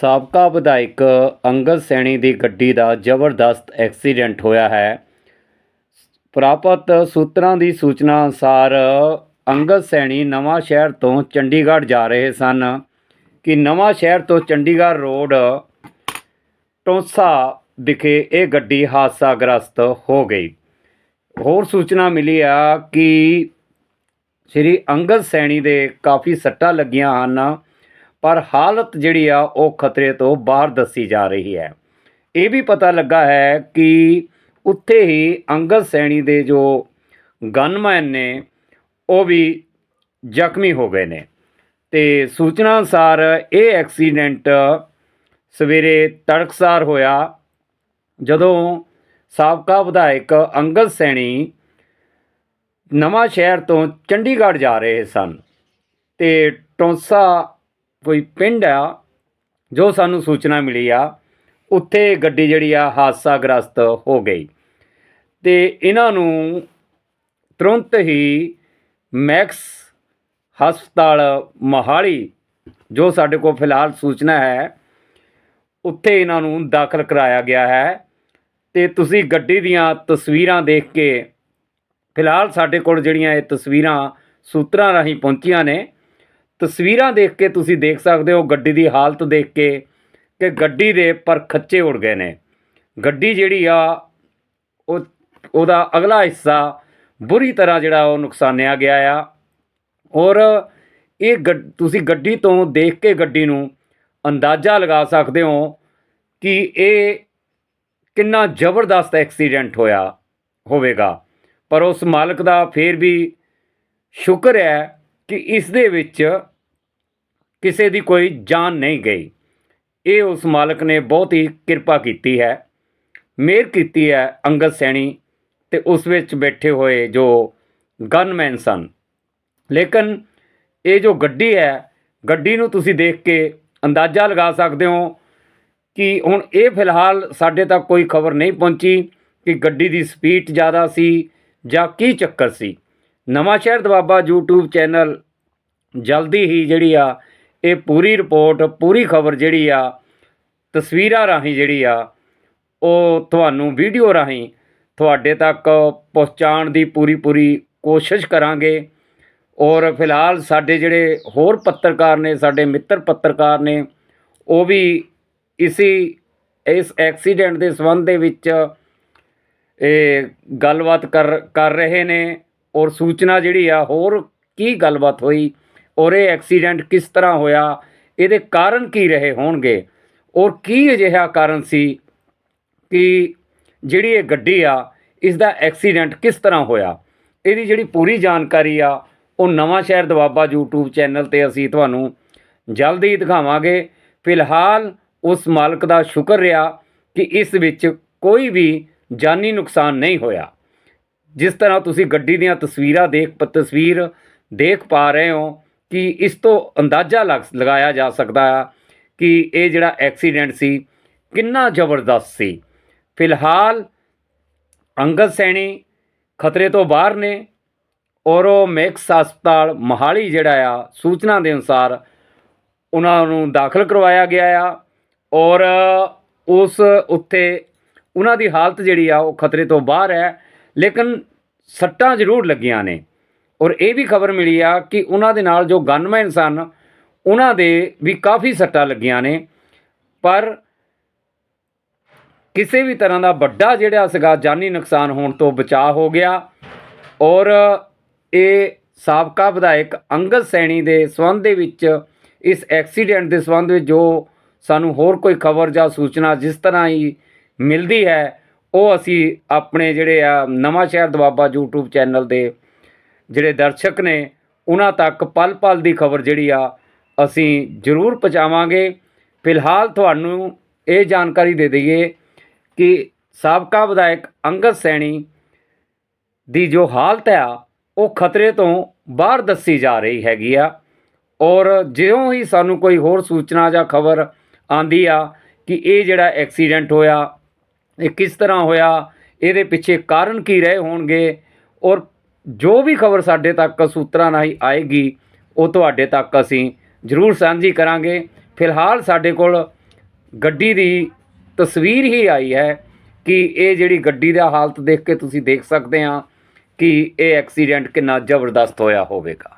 ਸਾਬਕਾ ਵਿਧਾਇਕ ਅੰਗਦ ਸੈਣੀ ਦੀ ਗੱਡੀ ਦਾ ਜ਼ਬਰਦਸਤ ਐਕਸੀਡੈਂਟ ਹੋਇਆ ਹੈ। ਪ੍ਰਾਪਤ ਸੂਤਰਾਂ ਦੀ ਸੂਚਨਾ ਅਨੁਸਾਰ ਅੰਗਦ ਸੈਣੀ ਨਵਾਂ ਸ਼ਹਿਰ ਤੋਂ ਚੰਡੀਗੜ੍ਹ ਜਾ ਰਹੇ ਸਨ ਕਿ ਨਵਾਂ ਸ਼ਹਿਰ ਤੋਂ ਚੰਡੀਗੜ੍ਹ ਰੋਡ ਟੋਂਸਾ ਵਿਖੇ ਇਹ ਗੱਡੀ ਹਾਦਸਾਗ੍ਰਸਤ ਹੋ ਗਈ। ਹੋਰ ਸੂਚਨਾ ਮਿਲੀ ਆ ਕਿ ਸ਼੍ਰੀ ਅੰਗਦ ਸੈਣੀ ਦੇ ਕਾਫੀ ਸੱਟਾਂ ਲੱਗੀਆਂ ਹਨ। ਪਰ ਹਾਲਤ ਜਿਹੜੀ ਆ, ਉਹ ਖਤਰੇ ਤੋਂ ਬਾਹਰ ਦੱਸੀ ਜਾ ਰਹੀ ਹੈ। ਇਹ ਵੀ ਪਤਾ ਲੱਗਾ ਹੈ ਕਿ ਉੱਥੇ ਹੀ ਅੰਗਦ ਸੈਣੀ ਦੇ ਜੋ ਗਨਮੈਨ ਨੇ, ਉਹ ਵੀ ਜ਼ਖਮੀ ਹੋ ਗਏ ਨੇ। ਤੇ ਸੂਚਨਾ ਅਨੁਸਾਰ ਇਹ ਐਕਸੀਡੈਂਟ ਸਵੇਰੇ ਤੜਕਸਾਰ ਹੋਇਆ, ਜਦੋਂ ਸਾਬਕਾ ਵਿਧਾਇਕ ਅੰਗਦ ਸੈਣੀ ਨਵਾਂ ਸ਼ਹਿਰ ਤੋਂ ਚੰਡੀਗੜ੍ਹ ਜਾ ਰਹੇ ਸਨ। ਤੇ ਟੌਂਸਾ ਕੋਈ ਪਿੰਡ ਆ ਜੋ ਸਾਨੂੰ ਸੂਚਨਾ ਮਿਲੀ ਆ, ਉੱਥੇ ਗੱਡੀ ਜਿਹੜੀ ਆ ਹਾਦਸਾਗ੍ਰਸਤ ਹੋ ਗਈ। ਤੇ ਇਹਨਾਂ ਨੂੰ ਤੁਰੰਤ ਹੀ ਮੈਕਸ ਹਸਪਤਾਲ ਮੋਹਾਲੀ, ਜੋ ਸਾਡੇ ਕੋਲ ਫਿਲਹਾਲ ਸੂਚਨਾ ਹੈ, ਉੱਥੇ ਇਹਨਾਂ ਨੂੰ ਦਾਖਲ ਕਰਾਇਆ ਗਿਆ ਹੈ। ਤੇ ਤੁਸੀਂ ਗੱਡੀ ਦੀਆਂ ਤਸਵੀਰਾਂ ਦੇਖ ਕੇ ਫਿਲਹਾਲ ਸਾਡੇ ਕੋਲ ਜਿਹੜੀਆਂ ਇਹ ਤਸਵੀਰਾਂ ਸੂਤਰਾਂ ਰਾਹੀਂ ਪਹੁੰਚੀਆਂ ਨੇ ਤਸਵੀਰਾਂ ਦੇਖ ਕੇ ਤੁਸੀਂ ਦੇਖ ਸਕਦੇ ਹੋ ਗੱਡੀ ਦੀ ਹਾਲਤ ਦੇਖ ਕੇ ਕਿ ਗੱਡੀ ਦੇ ਪਰ ਖੱਚੇ ਉੜ ਗਏ ਨੇ। ਗੱਡੀ ਜਿਹੜੀ ਆ, ਉਹ, ਉਹਦਾ ਅਗਲਾ ਹਿੱਸਾ ਬੁਰੀ ਤਰ੍ਹਾਂ ਜਿਹੜਾ ਉਹ ਨੁਕਸਾਨਿਆ ਗਿਆ ਆ। ਔਰ ਇਹ ਗੱਡ- ਤੁਸੀਂ ਗੱਡੀ ਤੋਂ ਦੇਖ ਕੇ ਗੱਡੀ ਨੂੰ ਅੰਦਾਜ਼ਾ ਲਗਾ ਸਕਦੇ ਹੋ ਕਿ ਇਹ ਕਿੰਨਾ ਜ਼ਬਰਦਸਤ ਐਕਸੀਡੈਂਟ ਹੋਇਆ ਹੋਵੇਗਾ। ਪਰ ਉਸ ਮਾਲਕ ਦਾ ਫੇਰ ਵੀ ਸ਼ੁਕਰ ਹੈ ਕਿ ਇਸ ਦੇ ਵਿੱਚ ਕਿਸੇ ਦੀ ਕੋਈ ਜਾਨ ਨਹੀਂ ਗਈ। ਇਹ ਉਸ ਮਾਲਕ ਨੇ ਬਹੁਤ ਹੀ ਕਿਰਪਾ ਕੀਤੀ ਹੈ। ਮਿਹਰ ਕੀਤੀ ਹੈ ਅੰਗਦ ਸੈਣੀ ਤੇ ਉਸ ਵਿੱਚ ਬੈਠੇ ਹੋਏ ਜੋ ਗਨਮੈਨ ਸਨ। ਲੇਕਿਨ ਇਹ ਜੋ ਗੱਡੀ ਹੈ, ਗੱਡੀ ਨੂੰ ਤੁਸੀਂ ਦੇਖ ਕੇ ਅੰਦਾਜ਼ਾ ਲਗਾ ਸਕਦੇ ਹੋ ਕਿ ਹੁਣ ਇਹ ਫਿਲਹਾਲ ਸਾਡੇ ਤੱਕ ਕੋਈ ਖਬਰ ਨਹੀਂ ਪਹੁੰਚੀ ਕਿ ਗੱਡੀ ਦੀ ਸਪੀਡ ਜ਼ਿਆਦਾ ਸੀ ਜਾਂ ਕੀ ਚੱਕਰ ਸੀ। ਨਵਾਂ ਸ਼ਹਿਰ ਦਵਾਬਾ YouTube ਚੈਨਲ ਜਲਦੀ ਹੀ ਜਿਹੜੀ ਆ, ਇਹ ਪੂਰੀ ਰਿਪੋਰਟ, ਪੂਰੀ ਖਬਰ ਜਿਹੜੀ ਆ, ਤਸਵੀਰਾਂ ਰਾਹੀਂ ਜਿਹੜੀ ਆ, ਉਹ ਤੁਹਾਨੂੰ ਵੀਡੀਓ ਰਾਹੀਂ ਤੁਹਾਡੇ ਤੱਕ ਪਹੁੰਚਾਉਣ ਦੀ ਪੂਰੀ ਪੂਰੀ ਕੋਸ਼ਿਸ਼ ਕਰਾਂਗੇ। ਔਰ ਫਿਲਹਾਲ ਸਾਡੇ ਜਿਹੜੇ ਹੋਰ ਪੱਤਰਕਾਰ ਨੇ, ਸਾਡੇ ਮਿੱਤਰ ਪੱਤਰਕਾਰ ਨੇ, ਉਹ ਵੀ ਇਸੀ, ਇਸ ਐਕਸੀਡੈਂਟ ਦੇ ਸੰਬੰਧ ਦੇ ਵਿੱਚ ਇਹ ਗੱਲਬਾਤ ਕਰ ਕਰ ਰਹੇ ਨੇ। ਔਰ ਸੂਚਨਾ ਜਿਹੜੀ ਆ, ਹੋਰ ਕੀ ਗੱਲਬਾਤ ਹੋਈ ਔਰ ਇਹ ਐਕਸੀਡੈਂਟ ਕਿਸ ਤਰ੍ਹਾਂ ਹੋਇਆ, ਇਹਦੇ ਕਾਰਨ ਕੀ ਰਹੇ ਹੋਣਗੇ ਔਰ ਕੀ ਅਜਿਹਾ ਕਾਰਨ ਸੀ ਕਿ ਜਿਹੜੀ ਇਹ ਗੱਡੀ ਆ ਇਸ ਦਾ ਐਕਸੀਡੈਂਟ ਕਿਸ ਤਰ੍ਹਾਂ ਹੋਇਆ? ਇਹਦੀ ਜਿਹੜੀ ਪੂਰੀ ਜਾਣਕਾਰੀ ਆ, ਉਹ ਨਵਾਂ ਸ਼ਹਿਰ ਦਵਾਬਾ YouTube ਚੈਨਲ ਤੇ ਅਸੀਂ ਤੁਹਾਨੂੰ ਜਲਦੀ ਦਿਖਾਵਾਂਗੇ। ਫਿਲਹਾਲ ਉਸ ਮਾਲਕ ਦਾ ਸ਼ੁਕਰ ਰਿਹਾ ਕਿ ਇਸ ਵਿੱਚ ਕੋਈ ਵੀ ਜਾਨੀ ਨੁਕਸਾਨ ਨਹੀਂ ਹੋਇਆ। ਜਿਸ ਤਰ੍ਹਾਂ ਤੁਸੀਂ ਗੱਡੀ ਦੀਆਂ ਤਸਵੀਰਾਂ ਦੇਖ ਪ- ਤਸਵੀਰ ਦੇਖ ਪਾ ਰਹੇ ਹੋ ਕਿ ਇਸ ਤੋਂ ਅੰਦਾਜ਼ਾ ਲਗ- ਲਗਾਇਆ ਜਾ ਸਕਦਾ ਆ ਕਿ ਇਹ ਜਿਹੜਾ ਐਕਸੀਡੈਂਟ ਸੀ, ਕਿੰਨਾ ਜ਼ਬਰਦਸਤ ਸੀ। ਫਿਲਹਾਲ ਅੰਗਦ ਸੈਣੀ ਖਤਰੇ ਤੋਂ ਬਾਹਰ ਨੇ, ਔਰ ਉਹ ਮੈਕਸ ਹਸਪਤਾਲ ਮੋਹਾਲੀ ਜਿਹੜਾ ਆ, ਸੂਚਨਾ ਦੇ ਅਨੁਸਾਰ ਉਹਨਾਂ ਨੂੰ ਦਾਖਲ ਕਰਵਾਇਆ ਗਿਆ ਆ ਔਰ ਉਸ ਉੱਥੇ ਉਹਨਾਂ ਦੀ ਹਾਲਤ ਜਿਹੜੀ ਆ, ਉਹ ਖਤਰੇ ਤੋਂ ਬਾਹਰ ਹੈ। ਲੇਕਿਨ ਸੱਟਾਂ ਜ਼ਰੂਰ ਲੱਗੀਆਂ ਨੇ। ਔਰ ਇਹ ਵੀ ਖਬਰ ਮਿਲੀ ਆ ਕਿ ਉਹਨਾਂ ਦੇ ਨਾਲ ਜੋ ਗਨਮੈਨ ਸਨ, ਉਹਨਾਂ ਦੇ ਵੀ ਕਾਫੀ ਸੱਟਾਂ ਲੱਗੀਆਂ ਨੇ। ਪਰ ਕਿਸੇ ਵੀ ਤਰ੍ਹਾਂ ਦਾ ਵੱਡਾ ਜਿਹੜਾ ਸੀਗਾ, ਜਾਨੀ ਨੁਕਸਾਨ ਹੋਣ ਤੋਂ ਬਚਾਅ ਹੋ ਗਿਆ। ਔਰ ਇਹ ਸਾਬਕਾ ਵਿਧਾਇਕ ਅੰਗਦ ਸੈਣੀ ਦੇ ਸੰਬੰਧ ਦੇ ਵਿੱਚ, ਇਸ ਐਕਸੀਡੈਂਟ ਦੇ ਸੰਬੰਧ ਵਿੱਚ ਜੋ ਸਾਨੂੰ ਹੋਰ ਕੋਈ ਖਬਰ ਜਾਂ ਸੂਚਨਾ ਜਿਸ ਤਰ੍ਹਾਂ ਹੀ ਮਿਲਦੀ ਹੈ ਉਹ ਅਸੀਂ ਆਪਣੇ ਜਿਹੜੇ ਆ ਨਵਾਂ ਸ਼ਹਿਰ ਦਵਾਬਾ YouTube ਚੈਨਲ ਦੇ ਜਿਹੜੇ ਦਰਸ਼ਕ ਨੇ, ਉਹਨਾਂ ਤੱਕ ਪਲ ਪਲ ਦੀ ਖਬਰ ਜਿਹੜੀ ਆ ਅਸੀਂ ਜ਼ਰੂਰ ਪਹੁੰਚਾਵਾਂਗੇ। ਫਿਲਹਾਲ ਤੁਹਾਨੂੰ ਇਹ ਜਾਣਕਾਰੀ ਦੇ ਦਈਏ ਕਿ ਸਾਬਕਾ ਵਿਧਾਇਕ ਅੰਗਦ ਸੈਣੀ ਦੀ ਜੋ ਹਾਲਤ ਆ, ਉਹ ਖਤਰੇ ਤੋਂ ਬਾਹਰ ਦੱਸੀ ਜਾ ਰਹੀ ਹੈਗੀ ਆ। ਔਰ ਜਿਉਂ ਹੀ ਸਾਨੂੰ ਕੋਈ ਹੋਰ ਸੂਚਨਾ ਜਾਂ ਖਬਰ ਆਂਦੀ ਆ ਕਿ ਇਹ ਜਿਹੜਾ ਐਕਸੀਡੈਂਟ ਹੋਇਆ ਇਹ ਕਿਸ ਤਰ੍ਹਾਂ ਹੋਇਆ? ਇਹਦੇ ਪਿੱਛੇ ਕਾਰਨ ਕੀ ਰਹੇ ਹੋਣਗੇ? ਔਰ ਜੋ ਵੀ ਖਬਰ ਸਾਡੇ ਤੱਕ ਸੂਤਰਾਂ ਰਾਹੀਂ ਆਏਗੀ, ਉਹ ਤੁਹਾਡੇ ਤੱਕ ਅਸੀਂ ਜ਼ਰੂਰ ਸਾਂਝੀ ਕਰਾਂਗੇ। ਫਿਲਹਾਲ ਸਾਡੇ ਕੋਲ ਗੱਡੀ ਦੀ ਤਸਵੀਰ ਹੀ ਆਈ ਹੈ ਕਿ ਇਹ ਜਿਹੜੀ ਗੱਡੀ ਦਾ ਹਾਲਤ ਦੇਖ ਕੇ ਤੁਸੀਂ ਦੇਖ ਸਕਦੇ ਆ ਕਿ ਇਹ ਐਕਸੀਡੈਂਟ ਕਿੰਨਾ ਜ਼ਬਰਦਸਤ ਹੋਇਆ ਹੋਵੇਗਾ।